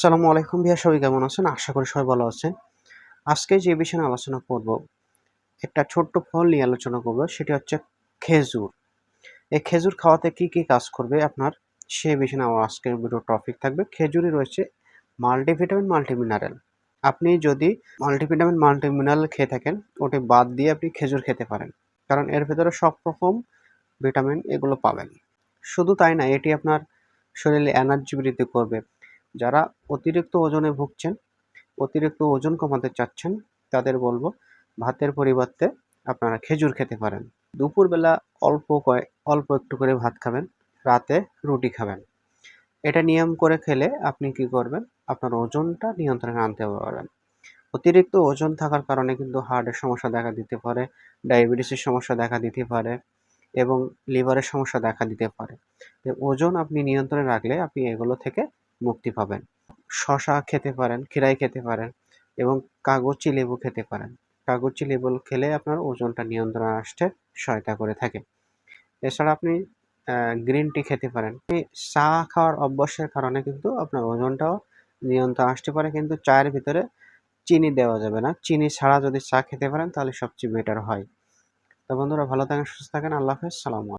আসসালামু আলাইকুম ভাইয়া, সবাই কেমন আছেন? আশা করি সবাই ভালো আছেন। আজকে যে বিষয়ে আলোচনা করব, একটা ছোট্ট ফল নিয়ে আলোচনা করব, সেটি হচ্ছে খেজুর। এই খেজুর খাওয়াতে কি কি কাজ করবে আপনার? সে বিষয়ে আমার আজকের ভিডিও টপিক থাকবে। খেজুরে রয়েছে মাল্টিভিটামিন মাল্টিমিনারেল আপনি যদি মাল্টিভিটামিন মাল্টিমিনারেল খেয়ে থাকেন, ওটি বাদ দিয়ে আপনি খেজুর খেতে পারেন। কারণ এর ভেতরে সব রকম ভিটামিন এগুলো পাবেন। শুধু তাই না, এটি আপনার শরীরে এনার্জি বৃদ্ধি করবে। যারা অতিরিক্ত ওজনে ভুগছেন, অতিরিক্ত ওজন কমাতে চাচ্ছেন, তাদের বলব ভাতের পরিবর্তে আপনারা খেজুর খেতে পারেন। দুপুরবেলা অল্প কয়, অল্প একটু করে ভাত খাবেন, রাতে রুটি খাবেন। এটা নিয়ম করে খেলে আপনি কি করবেন? আপনার ওজনটা নিয়ন্ত্রণে আনতে পারবেন। অতিরিক্ত ওজন থাকার কারণে কিন্তু হার্টের সমস্যা দেখা দিতে পারে, ডায়াবেটিসের সমস্যা দেখা দিতে পারে এবং লিভারের সমস্যা দেখা দিতে পারে। ওজন আপনি নিয়ন্ত্রণে রাখলে আপনি এগুলো থেকে মুক্তি পাবেন। শশা খেতে পারেন খিরাই খেতে পারেন এবং কাগজি লেবু খেতে পারেন। কাগজি লেবু খেলে আপনার ওজনটা নিয়ন্ত্রণে আসতে সহায়তা করে থাকে। এছাড়া আপনি গ্রিন টি খেতে পারেন। চা খাওয়ার অভ্যাসের কারণে কিন্তু আপনার ওজনটাও নিয়ন্ত্রণ আসতে পারে কিন্তু চায়ের ভিতরে চিনি দেওয়া যাবে না। চিনি ছাড়া যদি চা খেতে পারেন তাহলে সবচেয়ে বেটার হয়। তো বন্ধুরা ভালো থাকেন, সুস্থ থাকেন, আল্লাহ হাফেজ, সালাম